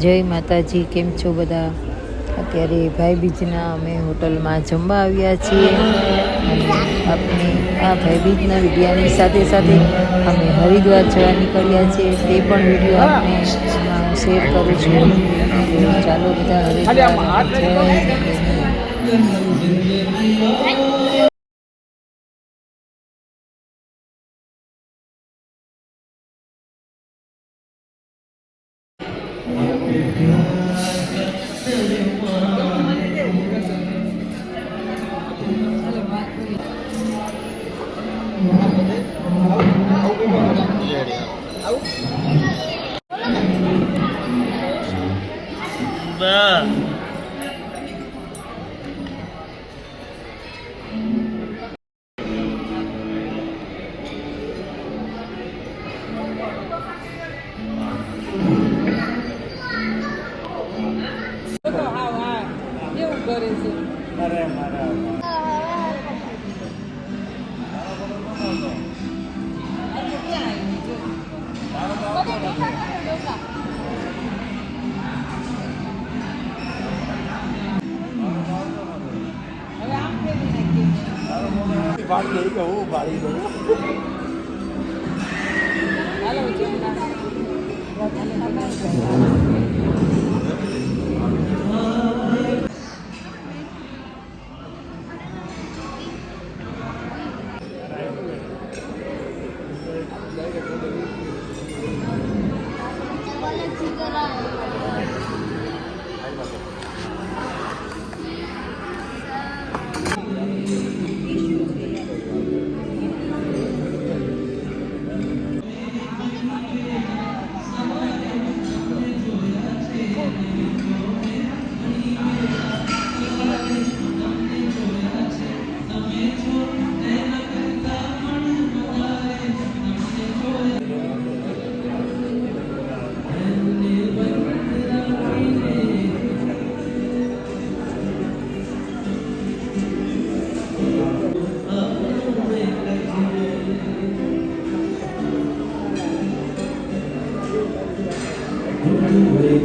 જય માતાજી, કેમ છો બધા? અત્યારે ભાઈ બીજના અમે હોટલમાં જમવા આવ્યા છીએ. અને આપણે આ ભાઈ બીજના વિડીયાની સાથે સાથે અમે હરિદ્વાર જવા નીકળ્યા છીએ. તે પણ વીડિયો આપણે શેર કરું છું. ચાલો બધા હરિદ્વાર જય. આવું? ભાડી કે હું ભાડી દઉં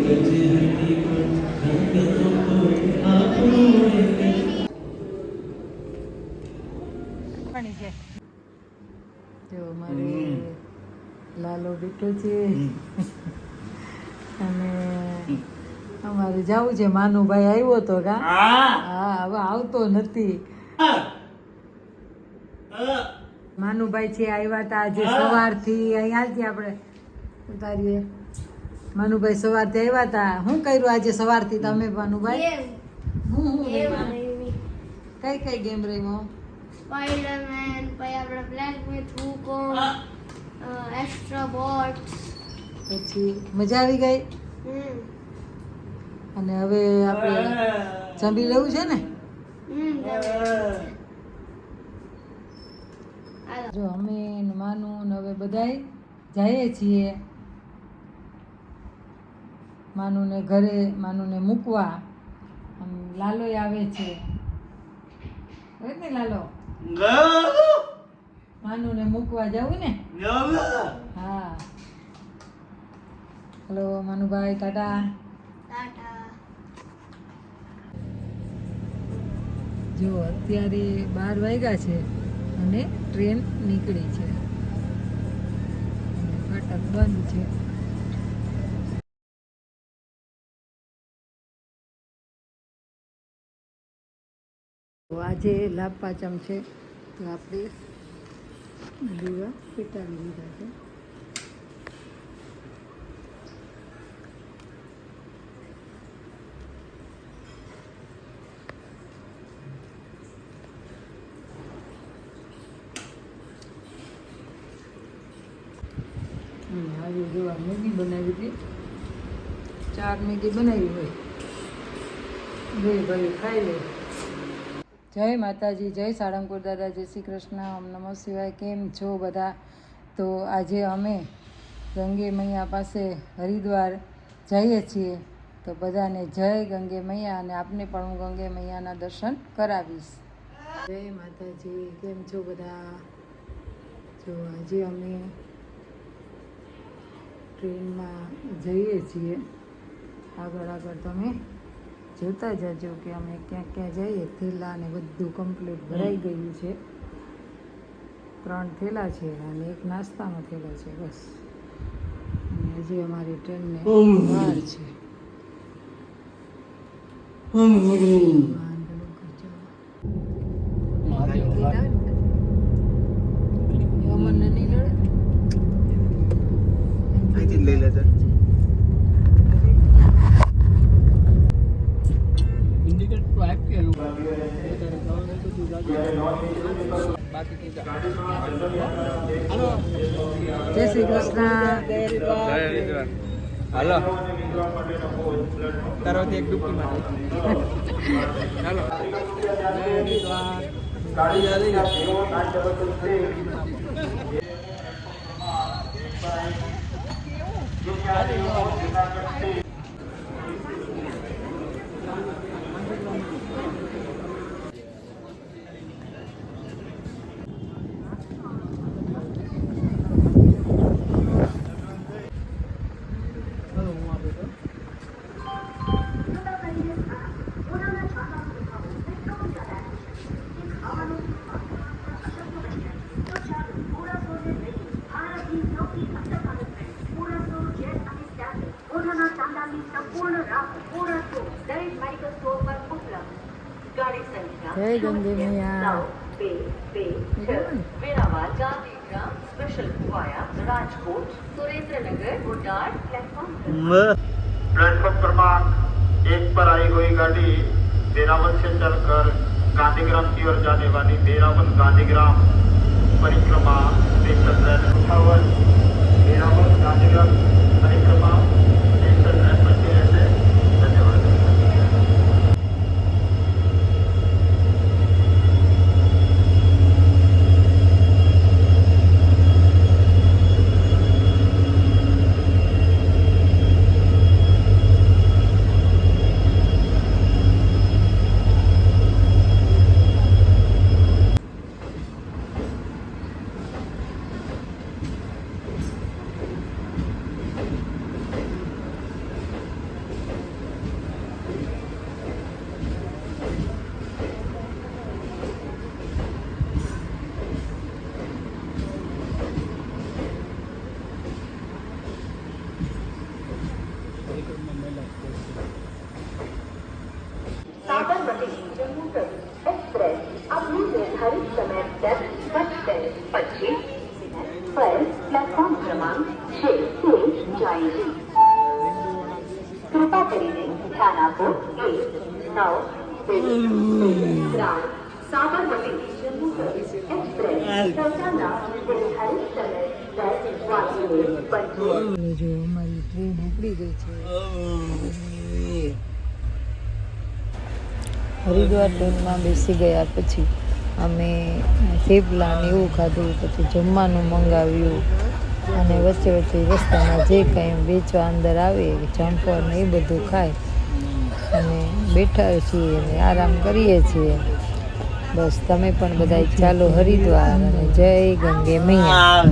જો લાલો બેઠો છે. અને અમારે જવું છે. માનુભાઈ આવ્યો તો કા? હા. હવે આવતો નથી. માનુભાઈ છે આવ્યા હતા આજે સવારથી. અહીંયા જ આપણે. ઉતારીએ. માનુભાઈ સવારથી આવ્યા હતા શું કર્યું આજે સવારથી તમે મનુભાઈ? હું હું કઈ કઈ ગેમ રમ્યો? સ્પાઈડરમેન પછી આપણે black with Wukong extra bot પછી મજા આવી ગઈ? હમ. અને હવે આપણે જમી લેવું છે ને? હમ જો અમે ને માનું ને હવે બધાય જઈએ છીએ. માનુને ઘરે માનુને મૂકવા. આમ લાલોય આવે છે. હોય ને લાલો? માનુને મૂકવા જવું ને? હા. Hello Manubhai tata. જો અત્યારે બાર વાગ્યા છે અને ટ્રેન નીકળી છે. ફાટક બંધ છે. આજે લાભ પાચમ છે. તો આપણે લીવા પીટાવી લીધા છે. આજે જોવા મેગી બનાવી હતી. ચાર મેગી બનાવી હોય. બે ભાઈ ખાઈ લે. જય માતાજી, જય સાળંગપુર દાદા, જય શ્રી કૃષ્ણ, ઓમ નમઃ શિવાય, કેમ છો બધા? તો આજે અમે ગંગે મૈયા પાસે હરિદ્વાર જઈએ છીએ. તો બધાને જય ગંગે મૈયા અને આપને પણ હું ગંગે મૈયાના દર્શન કરાવીશ. જય માતાજી, કેમ છો બધા? જો આજે અમે ટ્રેનમાં જઈએ છીએ. આગળ આગળ તમે જોતા જજો કે અમે ક્યાં ક્યાં જઈએ. થેલા ને બધું કમ્પ્લીટ ભરાઈ ગયું છે. ત્રણ થેલા છે અને એક નાસ્તાનો થેલો છે બસ. અને હજી અમારી ટ્રેનને વાર છે. જય શ્રી હાલો તારો એક ડૂબકી ચાલો ઓઢાના जय गंगे मैया प्लेटफॉर्म क्रमांक एक पर आई हुई गाड़ी देरावल से चलकर गांधीग्राम की ओर जाने वाली देरावल गांधीग्राम परिक्रमा स्टेशन देरावल गांधीग्राम સત્તર પર પ્લેટફોર્મ ક્રમાંક છે જાય કૃપા કરીને ધ્યાન આપો એક નવ ગ્રાઉન્ડ સાબરમતી એક્સપ્રેસ પોતાના છે હરિદ્વાર ટ્રેનમાં બેસી ગયા પછી અમે થેપલા ને એવું ખાધું, પછી જમવાનું મંગાવ્યું. અને વચ્ચે વચ્ચે રસ્તામાં જે કંઈ વેચવા અંદર આવે જમ્પર ને એ બધું ખાય. અને બેઠા છીએ અને આરામ કરીએ છીએ. બસ તમે પણ બધા ચાલો હરિદ્વાર અને જય ગંગે મૈયા.